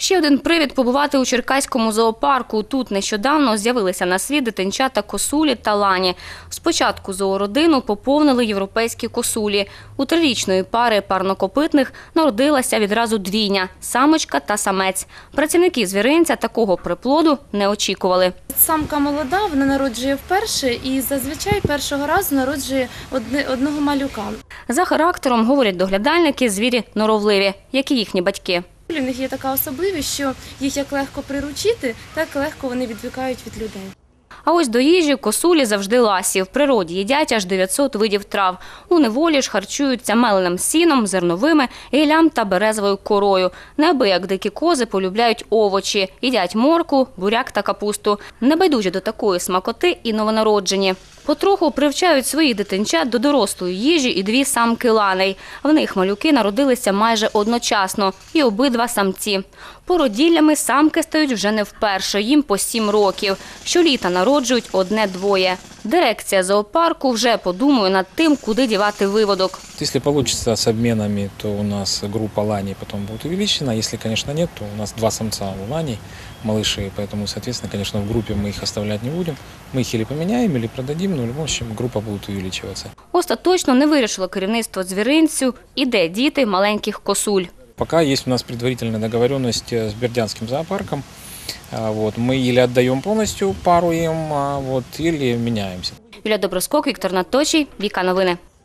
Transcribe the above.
Ще один привід побувати у Черкаському зоопарку. Тут нещодавно з'явилися на світ дитинчата косулі та лані. Спочатку зоородину поповнили європейські косулі. У трирічної пари парнокопитних народилася відразу двійня – самочка та самець. Працівники звіринця такого приплоду не очікували. Самка молода, вона народжує вперше і зазвичай першого разу народжує одного малюка. За характером, говорять доглядальники, звірі норовливі, як і їхні батьки. У них є така особливість, що їх як легко приручити, так легко вони відвикають від людей. А ось до їжі косулі завжди ласі. В природі їдять аж 900 видів трав. У неволі ж харчуються меленим сіном, зерновими, гіллям та березовою корою. Неабияк дикі кози полюбляють овочі, їдять морку, буряк та капусту. Небайдужі до такої смакоти і новонароджені. Потроху привчають своїх дитинчат до дорослої їжі і дві самки ланей. В них малюки народилися майже одночасно, і обидва самці. Породіллями самки стають вже не вперше, їм по сім років. Щоліта народжують одне-двоє. Дирекція зоопарку вже подумує над тим, куди дівати виводок. Если получится с обменами, то у нас группа ланей потом будет увеличена. Если, конечно, нет, то у нас два самца у ланей, малыши, поэтому, соответственно, конечно, в группе мы их оставлять не будем. Мы их или поменяем, или продадим, но в любом случае группа будет увеличиваться. Остаточно не вирішило керівництво звіринцю, і де діти маленьких косуль. Пока есть у нас предварительная договоренность э, с Бердянским зоопарком. Вот, мы или отдаем полностью пару им, вот, или меняемся. Юлія Доброскок, Віктор Наточий, Віка Новини.